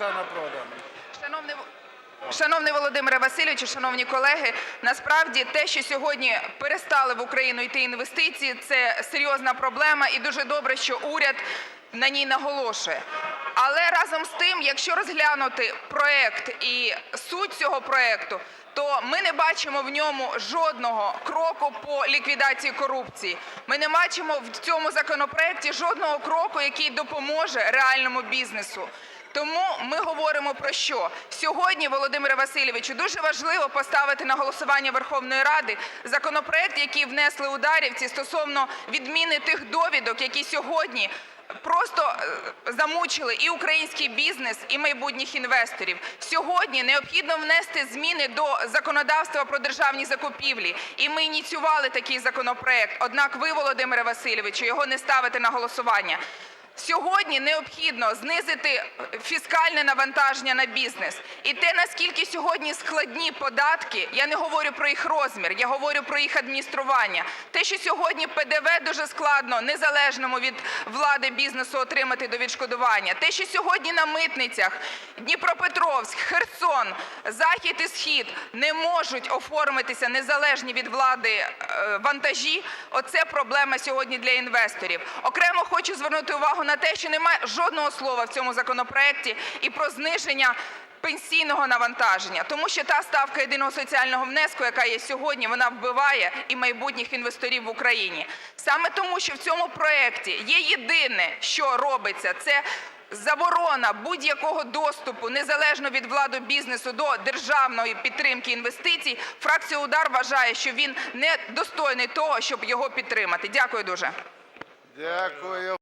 Оксана Продан. Шановний Шановний Володимире Васильовичу, шановні колеги, насправді те, що сьогодні перестали в Україну йти інвестиції, це серйозна проблема, і дуже добре, що уряд на ній наголошує. Але разом з тим, якщо розглянути проект і суть цього проекту, то ми не бачимо в ньому жодного кроку по ліквідації корупції. Ми не бачимо в цьому законопроекті жодного кроку, який допоможе реальному бізнесу. Тому ми говоримо про що? Сьогодні, Володимире Васильовичу, дуже важливо поставити на голосування Верховної Ради законопроект, який внесли ударівці стосовно відміни тих довідок, які сьогодні просто е, замучили і український бізнес, і майбутніх інвесторів. Сьогодні необхідно внести зміни до законодавства про державні закупівлі. І ми ініціювали такий законопроект. Однак ви, Володимире Васильовичу, його не ставите на голосування. Сьогодні необхідно знизити фіскальне навантаження на бізнес. І те, наскільки сьогодні складні податки, я не говорю про їх розмір, я говорю про їх адміністрування. Те, що сьогодні ПДВ дуже складно незалежному від влади бізнесу отримати до відшкодування. Те, що сьогодні на митницях Дніпропетровськ, Херсон, Захід і Схід не можуть оформитися незалежні від влади е, вантажі, оце проблема сьогодні для інвесторів. Окремо хочу звернути увагу на те, що немає жодного слова в цьому законопроекті і про зниження пенсійного навантаження, тому що та ставка єдиного соціального внеску, яка є сьогодні, вона вбиває і майбутніх інвесторів в Україні. Саме тому, що в цьому проекті є єдине, що робиться, це заборона будь-якого доступу, незалежно від влади бізнесу, до державної підтримки інвестицій, фракція «Удар» вважає, що він не достойний того, щоб його підтримати. Дякую дуже. Дякую.